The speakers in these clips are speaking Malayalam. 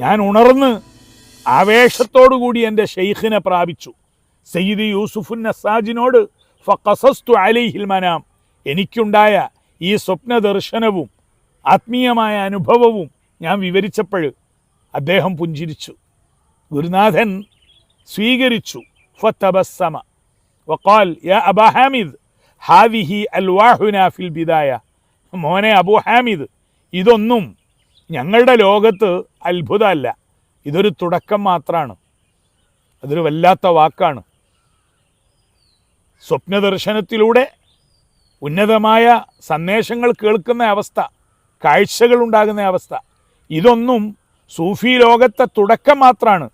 ഞാൻ ഉണർന്ന് ആവേശത്തോടുകൂടി എന്റെ ഷെയ്ഖിനെ പ്രാപിച്ചു. സയ്യിദ് യൂസുഫുൻ നസാജിനോട് ഫഖസസ്തു അലൈഹിൽ മനാം. എനിക്കുണ്ടായ ഈ സ്വപ്ന ദർശനവും ആത്മീയമായ അനുഭവവും ഞാൻ വിവരിച്ചപ്പോൾ അദ്ദേഹം പുഞ്ചിരിച്ചു. ഗുരുനാഥൻ സ്വീകരിച്ചു. ഫത്തബസ്സമ വക്കാൽ യാ അബാ ഹാമിദ് ഹാദിഹി അൽവാഹുന ഫിൽ ബിദായ. മോനെ അബു ഹാമിദ് ഇതൊന്നും ഞങ്ങളുടെ ലോകത്ത് അത്ഭുതമല്ല. ഇതൊരു തുടക്കം മാത്രമാണ് അതൊരു വല്ലാത്ത വാക്കാണ്. സ്വപ്നദർശനത്തിലൂടെ ഉന്നതമായ സന്ദേശങ്ങൾ കേൾക്കുന്ന അവസ്ഥ കാഴ്ചകൾ ഉണ്ടാകുന്ന അവസ്ഥ ഇതൊന്നും സൂഫി ലോകത്തെ തുടക്കം മാത്രമാണ്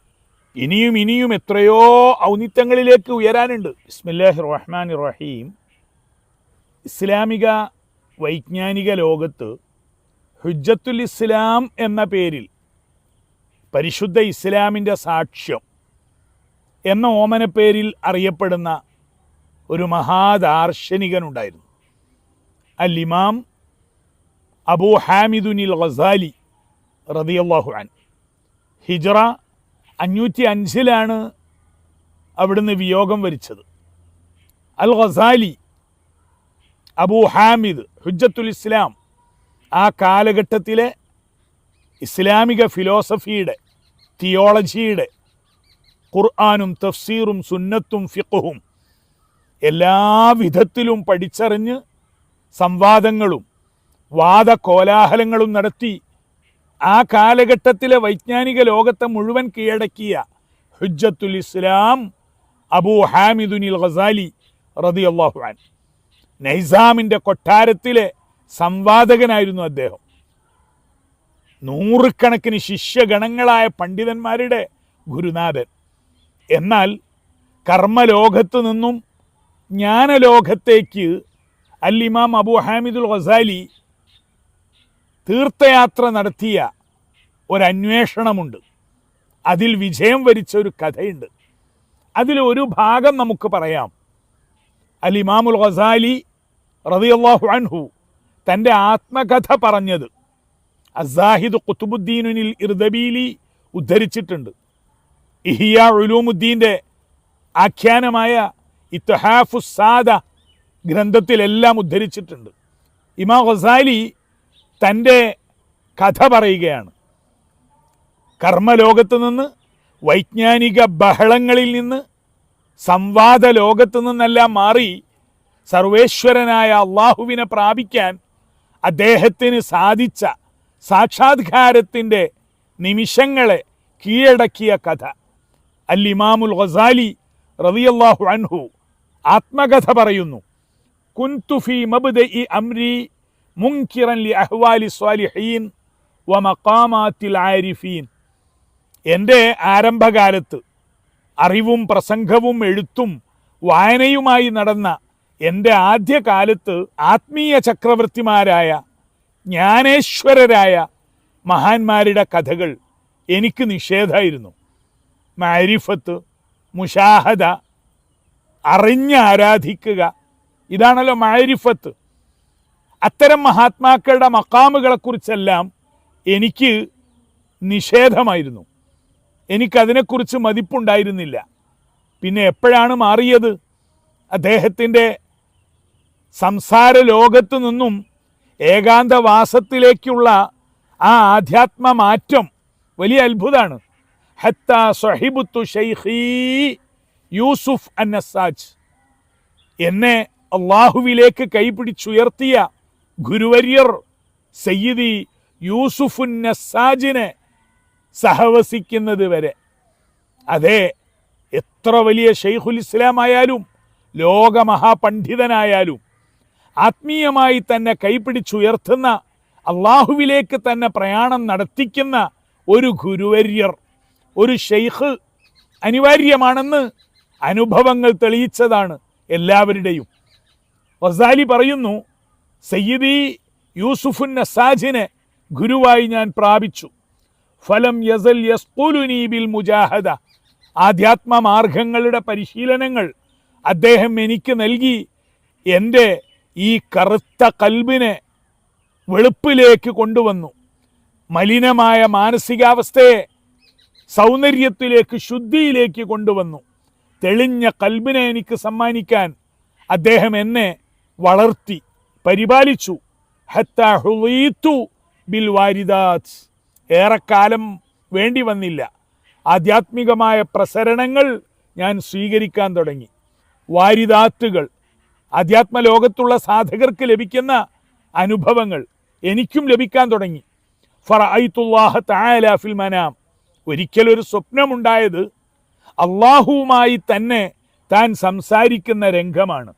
ഇനിയും ഇനിയും എത്രയോ ഔന്നിത്യങ്ങളിലേക്ക് ഉയരാനുണ്ട്. ഇസ്മില്ലാഹി റഹ്മാൻ റഹീം ഇസ്ലാമിക വൈജ്ഞാനിക ലോകത്ത് ഹുജ്ജത്തുൽ ഇസ്ലാം എന്ന പേരിൽ പരിശുദ്ധ ഇസ്ലാമിന്റെ സാക്ഷ്യം എന്ന ഓമനപ്പേരിൽ അറിയപ്പെടുന്ന ഒരു മഹാദാർശനികനുണ്ടായിരുന്നു. അൽ ഇമാം അബൂ ഹാമിദുനിൽ ഗസാലി റതിയല്ലാഹു അൻ ഹിജറ അഞ്ഞൂറ്റി അഞ്ചിലാണ് അവിടുന്ന് വിയോഗം വരിച്ചത്. അൽ ഗസാലി അബൂ ഹാമിദ് ഹുജ്ജത്തുൽ ഇസ്ലാം ആ കാലഘട്ടത്തിലെ ഇസ്ലാമിക ഫിലോസഫിയുടെ തിയോളജിയുടെ ഖുർആാനും തഫ്സീറും സുന്നത്തും ഫിഖുഹും എല്ലാ വിധത്തിലും പഠിച്ചറിഞ്ഞ് സംവാദങ്ങളും വാദകോലാഹലങ്ങളും നടത്തി ആ കാലഘട്ടത്തിലെ വൈജ്ഞാനിക ലോകത്തെ മുഴുവൻ കീഴടക്കിയ ഹുജ്ജത്തുൽ ഇസ്ലാം അബൂ ഹാമിദുനിൽ ഗസാലി റതി അള്ളാഹു അൻ നൈസാമിന്റെ കൊട്ടാരത്തിലെ സംവാദകനായിരുന്നു അദ്ദേഹം. നൂറുകണക്കിന് ശിഷ്യഗണങ്ങളായ പണ്ഡിതന്മാരുടെ ഗുരുനാഥൻ. എന്നാൽ കർമ്മലോകത്തു നിന്നും ജ്ഞാനലോകത്തേക്ക് അൽ ഇമാം അബു ഹാമിദുൽ ഗസാലി തീർത്ഥയാത്ര നടത്തിയ ഒരന്വേഷണമുണ്ട്. അതിൽ വിജയം വരിച്ച ഒരു കഥയുണ്ട്. അതിൽ ഒരു ഭാഗം നമുക്ക് പറയാം. അൽ ഇമാമുൽ ഗസാലി റളിയല്ലാഹു അൻഹു തന്റെ ആത്മകഥ പറഞ്ഞത്. അസാഹിദ് കുത്തുബുദ്ദീനുനിൽ ഇർദബീലി ഉദ്ധരിച്ചിട്ടുണ്ട്. ഇഹിയ ഉലൂമുദ്ദീന്റെ ആഖ്യാനമായ ഇത്തഹാഫു സാദ ഗ്രന്ഥത്തിലെല്ലാം ഉദ്ധരിച്ചിട്ടുണ്ട്. ഇമാം ഗസാലി തന്റെ കഥ പറയുകയാണ്. കർമ്മലോകത്ത് നിന്ന് വൈജ്ഞാനിക ബഹളങ്ങളിൽ നിന്ന് സംവാദ ലോകത്ത് നിന്നെല്ലാം മാറി സർവേശ്വരനായ അള്ളാഹുവിനെ പ്രാപിക്കാൻ അദ്ദേഹത്തിന് സാധിച്ച സാക്ഷാത്കാരത്തിന്റെ നിമിഷങ്ങളെ കീഴടക്കിയ കഥ. അൽ ഇമാമുൽ ഗസാലി റളിയല്ലാഹു അൻഹു ആത്മകഥ പറയുന്നു. കുൻതുഫി ഇ അംരി മുൻകിറൻ ലി അഹ്വാലി സ്വാലിഹീൻ വ മക്കാമാത്തിൽ ആരിഫീൻ. എന്റെ ആരംഭകാലത്ത് അറിവും പ്രസംഗവും എഴുത്തും വായനയുമായി നടന്ന എന്റെ ആദ്യകാലത്ത് ആത്മീയ ചക്രവർത്തിമാരായ ജ്ഞാനേശ്വരരായ മഹാന്മാരുടെ കഥകൾ എനിക്ക് നിഷേധമായിരുന്നു മാരിഫത്ത് മുഷാഹദ അറിഞ്ഞ് ആരാധിക്കുക ഇതാണല്ലോ മാരിഫത്ത്. അത്തരം മഹാത്മാക്കളുടെ മക്കാമുകളെക്കുറിച്ചെല്ലാം എനിക്ക് നിഷേധമായിരുന്നു. എനിക്കതിനെക്കുറിച്ച് മതിപ്പുണ്ടായിരുന്നില്ല. പിന്നെ എപ്പോഴാണ് മാറിയത്? അദ്ദേഹത്തിന്റെ സംസാര ലോകത്തു നിന്നും ഏകാന്തവാസത്തിലേക്കുള്ള ആ ആധ്യാത്മ മാറ്റം വലിയ അത്ഭുതമാണ് ഹത്ത സഹിബുത്തു ഷെയ്ഖി യൂസുഫ് അന്നസാജ്. എന്നെ അള്ളാഹുവിലേക്ക് കൈപിടിച്ചുയർത്തിയ ഗുരുവര്യർ സയ്യിദി യൂസുഫുൻ നസാജിനെ സഹവസിക്കുന്നത് വരെ. അതെ എത്ര വലിയ ഷെയ്ഖുൽ ഇസ്ലാം ആയാലും ലോകമഹാപണ്ഡിതനായാലും ആത്മീയമായി തന്നെ കൈപിടിച്ചുയർത്തുന്ന അള്ളാഹുവിലേക്ക് തന്നെ പ്രയാണം നടത്തിക്കുന്ന ഒരു ഗുരുവര്യർ ഒരു ഷെയ്ഖ് അനിവാര്യമാണെന്ന് അനുഭവങ്ങൾ തെളിയിച്ചതാണ് എല്ലാവരുടെയും. വസാലി പറയുന്നു സയ്യിദി യൂസുഫുൻ നസാജിനെ ഗുരുവായി ഞാൻ പ്രാപിച്ചു. ഫലം യസൽ യസ്കുലുനി ബിൽ മുജാഹദ. ആധ്യാത്മ മാർഗങ്ങളുടെ പരിശീലനങ്ങൾ അദ്ദേഹം എനിക്ക് നൽകി. എന്റെ ഈ കറുത്ത കൽബിനെ വെളുപ്പിലേക്ക് കൊണ്ടുവന്നു. മലിനമായ മാനസികാവസ്ഥയെ സൗന്ദര്യത്തിലേക്ക് ശുദ്ധിയിലേക്ക് കൊണ്ടുവന്നു. തെളിഞ്ഞ കൽബിനെ എനിക്ക് സമ്മാനിക്കാൻ അദ്ദേഹം എന്നെ വളർത്തി പരിപാലിച്ചു. ഹത്താ ഹുളീത്തു ബിൽ വാരിദാസ് ഏറെക്കാലം വേണ്ടി വന്നില്ല. ആധ്യാത്മികമായ പ്രസരണങ്ങൾ ഞാൻ സ്വീകരിക്കാൻ തുടങ്ങി. വാരിദാത്തുകൾ അധ്യാത്മ ലോകത്തുള്ള സാധകർക്ക് ലഭിക്കുന്ന അനുഭവങ്ങൾ എനിക്കും ലഭിക്കാൻ തുടങ്ങി. ഫറഅയ്തുല്ലാഹ തആല ഫിൽ മനാം. ഒരിക്കലൊരു സ്വപ്നമുണ്ടായത് അള്ളാഹുവുമായി തന്നെ താൻ സംസാരിക്കുന്ന രംഗമാണ്.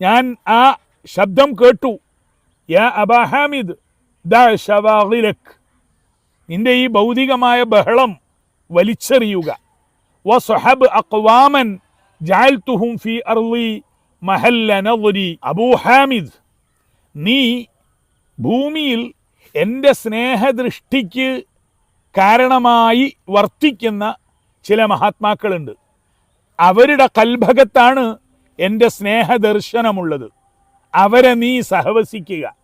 ഞാൻ ആ ശബ്ദം കേട്ടു. യാ അബാ ഹാമിദ് ദാ ശവാഗിലക് നിന്റെ ഈ ഭൗതികമായ ബഹളം വലിച്ചെറിയുക. വസ്ഹബ് അക്വാമൻ ജാൽ തുഹും ഫി അർളി മഹല്ല നദരി അബൂ ഹാമിദ്. നീ ഭൂമിയിൽ എന്റെ സ്നേഹദൃഷ്ടിക്ക് കാരണമായി വർത്തിക്കുന്ന ചില മഹാത്മാക്കളുണ്ട്. അവരുടെ കൽഭകത്താണ് എന്റെ സ്നേഹദർശനമുള്ളത്. അവരെ നീ സഹവസിക്കുക.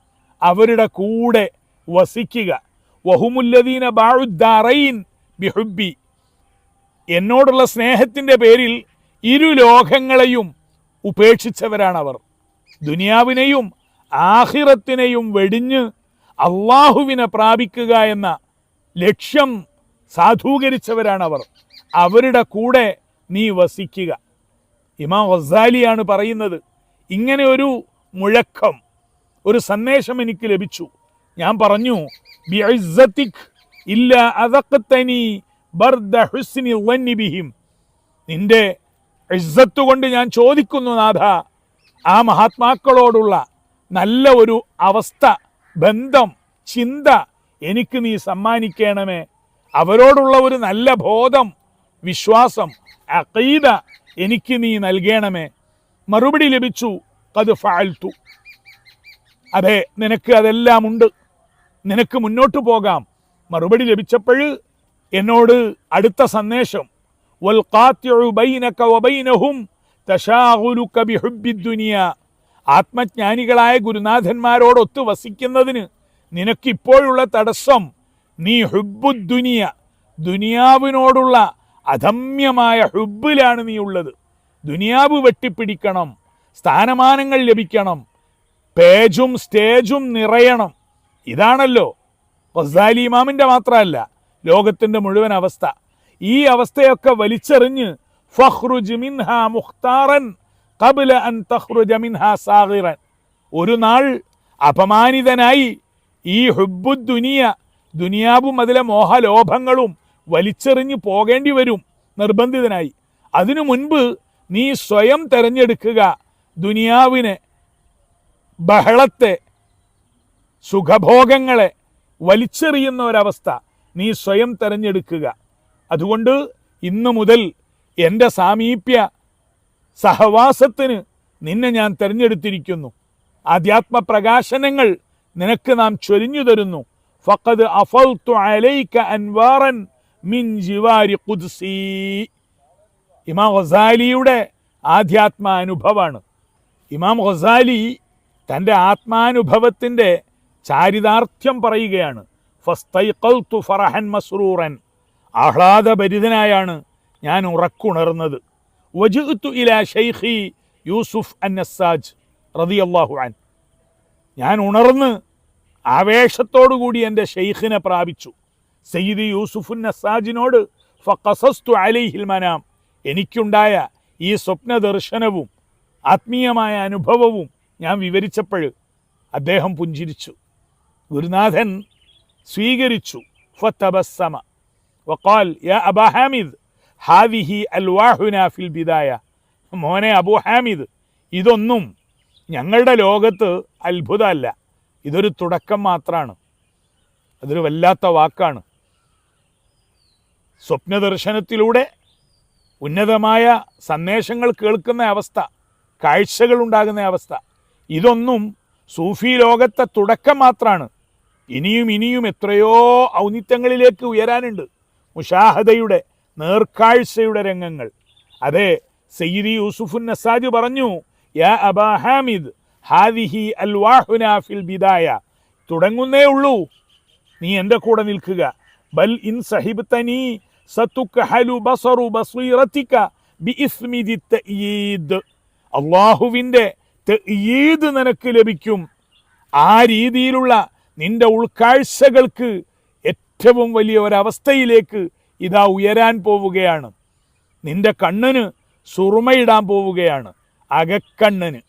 അവരുടെ കൂടെ വസിക്കുക. വഹുമുല്ലദീന ബാഴുദ്ദാറൈൻ ബിഹുബി എന്നോടുള്ള സ്നേഹത്തിന്റെ പേരിൽ ഇരു ലോകങ്ങളെയും ഉപേക്ഷിച്ചവരാണവർ. ദുനിയാവിനെയും ആഹിറത്തിനെയും വെടിഞ്ഞ് അള്ളാഹുവിനെ പ്രാപിക്കുക എന്ന ലക്ഷ്യം സാധൂകരിച്ചവരാണവർ. അവരുടെ കൂടെ നീ വസിക്കുക. ഇമാം വസാലിയാണ് പറയുന്നത് ഇങ്ങനെ ഒരു മുഴക്കം ഒരു സന്ദേശം എനിക്ക് ലഭിച്ചു. ഞാൻ പറഞ്ഞു ഇല്ല നിന്റെ ഇസ്സത്ത് കൊണ്ട് ഞാൻ ചോദിക്കുന്നു നാഥ ആ മഹാത്മാക്കളോടുള്ള നല്ല ഒരു അവസ്ഥ ബന്ധം ചിന്ത എനിക്ക് നീ സമ്മാനിക്കണമേ. അവരോടുള്ള ഒരു നല്ല ബോധം വിശ്വാസം അഖീദ എനിക്ക് നീ നൽകണമേ. മറുപടി ലഭിച്ചു അത് ഫാൽത്തു അതെ നിനക്ക് അതെല്ലാം ഉണ്ട് നിനക്ക് മുന്നോട്ട് പോകാം. മറുപടി ലഭിച്ചപ്പോൾ എന്നോട് അടുത്ത സന്ദേശം ആത്മജ്ഞാനികളായ ഗുരുനാഥന്മാരോടൊത്ത് വസിക്കുന്നതിന് നിനക്കിപ്പോഴുള്ള തടസ്സം നീ ഹുബുദ്ദുനിയ ദുനിയാവിനോടുള്ള അധമ്യമായ ഹുബിലാണ് നീ ഉള്ളത്. ദുനിയാവ് വെട്ടിപ്പിടിക്കണം സ്ഥാനമാനങ്ങൾ ലഭിക്കണം പേജും സ്റ്റേജും നിറയണം. ഇതാണല്ലോ ഗസാലി ഇമാമിന്റെ മാത്രമല്ല ലോകത്തിന്റെ മുഴുവൻ അവസ്ഥ. ഈ അവസ്ഥയൊക്കെ വലിച്ചെറിഞ്ഞ് ഒരു നാൾ അപമാനിതനായി ഈ ഹുബുദ്ദുനിയ ദുനിയാവും അതിലെ മോഹലോഭങ്ങളും വലിച്ചെറിഞ്ഞ് പോകേണ്ടി വരും നിർബന്ധിതനായി. അതിനു മുൻപ് നീ സ്വയം തെരഞ്ഞെടുക്കുക ദുനിയാവിനെ ബഹളത്തെ സുഖഭോഗങ്ങളെ വലിച്ചെറിയുന്ന ഒരവസ്ഥ നീ സ്വയം തെരഞ്ഞെടുക്കുക. അതുകൊണ്ട് ഇന്നു മുതൽ എന്റെ സാമീപ്യ സഹവാസത്തിന് നിന്നെ ഞാൻ തിരഞ്ഞെടുത്തിരിക്കുന്നു. ആധ്യാത്മപ്രകാശനങ്ങൾ നിനക്ക് നാം ചൊരിഞ്ഞു തരുന്നു. ഫഖദ് അഫൽത്തു അലൈക അൻവാറൻ മിൻ ജിവാരി ഖുദ്സി. ഇമാം ഗസാലിയുടെ ആധ്യാത്മ അനുഭവമാണ് ഇമാം ഗസാലി തന്റെ ആത്മാനുഭവത്തിന്റെ ചാരിതാർത്ഥ്യം പറയുകയാണ്. ഫസ്തൈഖൽതു ഫറഹൻ മസ്റൂറൻ. ആഹ്ലാദഭരിതനായാണ് ഞാൻ ഉറക്കുണർന്നത്. വജുത്തു ഇല ഷെയ്ഖി യൂസുഫ് അൻ നസാജ് റളിയല്ലാഹു അൻ ഞാൻ ഉണർന്ന് ആവേശത്തോടുകൂടി എന്റെ ഷെയ്ഖിനെ പ്രാപിച്ചു. സയ്യിദ് യൂസുഫുൻ നസാജിനോട് ഫഖസസ്തു അലൈഹിൽ മനാം. എനിക്കുണ്ടായ ഈ സ്വപ്ന ദർശനവും ആത്മീയമായ അനുഭവവും ഞാൻ വിവരിച്ചപ്പോൾ അദ്ദേഹം പുഞ്ചിരിച്ചു. ഗുരുനാഥൻ സ്വീകരിച്ചു. ഫത്തബസ്സമ വഖാൽ യാ അബാ ഹാമിദ് ഹാവിഹി അൽവാഹുന ഫിൽ ബിദായ മോനെ അബു ഹാമിദ് ഇതൊന്നും ഞങ്ങളുടെ ലോകത്ത് അത്ഭുതമല്ല. ഇതൊരു തുടക്കം മാത്രമാണ് അതൊരു വല്ലാത്ത വാക്കാണ്. സ്വപ്നദർശനത്തിലൂടെ ഉന്നതമായ സന്ദേശങ്ങൾ കേൾക്കുന്ന അവസ്ഥ കാഴ്ചകൾ ഉണ്ടാകുന്ന അവസ്ഥ ഇതൊന്നും സൂഫി ലോകത്തെ തുടക്കം മാത്രമാണ് ഇനിയും ഇനിയും എത്രയോ ഔന്നിത്യങ്ങളിലേക്ക് ഉയരാനുണ്ട്. മുഷാഹദയുടെ നേർക്കാഴ്ചയുടെ രംഗങ്ങൾ. അതെ സയ്യിദി യൂസുഫുൻ നസാജ് പറഞ്ഞു യാ അബാ ഹാമിദ് ഹാദിഹി അൽവാഹുന ഫിൽ ബിദായ തുടങ്ങുന്നേ ഉള്ളൂ. നീ എന്റെ കൂടെ നിൽക്കുക. ബൽ ഇൻ സഹിബ്തനി സതുക്ഹലു ബസറു ബസീറതിക ബിഇസ്മി ദി തഅയീദ് അള്ളാഹുവിന്റെ തഅയീദ് നിനക്ക് ലഭിക്കും. ആ രീതിയിലുള്ള നിന്റെ ഉൾക്കാഴ്ചകൾക്ക് ഏറ്റവും വലിയ ഒരവസ്ഥയിലേക്ക് ഇതാ ഉയരാൻ പോവുകയാണ്. നിന്റെ കണ്ണിന് സുറുമയിടാൻ പോവുകയാണ്. അകക്കണ്ണിന്.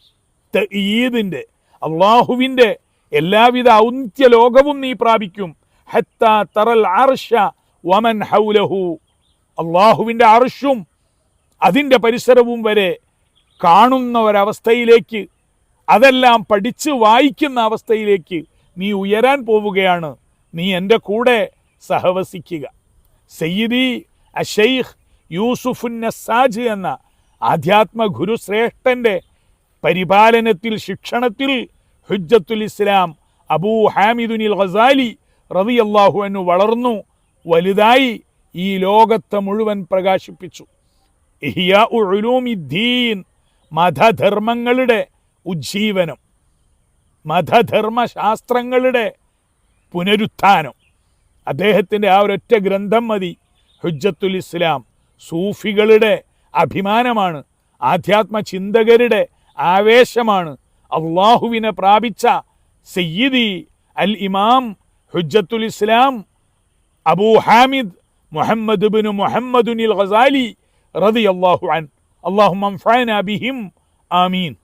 ഈദിന്റെ അള്ളാഹുവിന്റെ എല്ലാവിധ ഔന്ത്യ ലോകവും നീ പ്രാപിക്കും. ഹത്ത തറൽ അർഷ വമൻ ഹൗലഹു. അള്ളാഹുവിന്റെ അർഷും അതിന്റെ പരിസരവും വരെ കാണുന്ന ഒരവസ്ഥയിലേക്ക് അതെല്ലാം പഠിച്ച് വായിക്കുന്ന അവസ്ഥയിലേക്ക് നീ ഉയരാൻ പോവുകയാണ്. നീ എന്റെ കൂടെ സഹവസിക്കുക. സയ്യിദി അഷെയ്ഖ് യൂസുഫുൻ നസാജ് എന്ന ആധ്യാത്മ ഗുരുശ്രേഷ്ഠന്റെ പരിപാലനത്തിൽ ശിക്ഷണത്തിൽ ഹുജ്ജത്തുൽ ഇസ്ലാം അബൂ ഹാമിദുനിൽ ഖസാലി റളിയല്ലാഹു അൻഹു വളർന്നു വലുതായി ഈ ലോകത്തെ മുഴുവൻ പ്രകാശിപ്പിച്ചു. ഉലൂമിദ്ദീൻ മതധർമ്മങ്ങളുടെ ഉജ്ജീവനം മതധർമ്മശാസ്ത്രങ്ങളുടെ പുനരുത്ഥാനം. അദ്ദേഹത്തിന്റെ ആ ഒരൊറ്റ ഗ്രന്ഥം മതി. ഹുജ്ജത്തുൽ ഇസ്ലാം. സൂഫികളുടെ അഭിമാനമാണ്. ആധ്യാത്മ ചിന്തകരുടെ ആവേശമാണ്. അള്ളാഹുവിനെ പ്രാപിച്ച സയ്യിദി അൽ ഇമാം ഹുജ്ജത്തുൽ ഇസ്ലാം അബൂ ഹാമിദ് മുഹമ്മദ് ബിൻ മുഹമ്മദുനിൽ ഖസാലി അള്ളാഹു അൻ അള്ളാഹു ബിഹിം. ആമീൻ.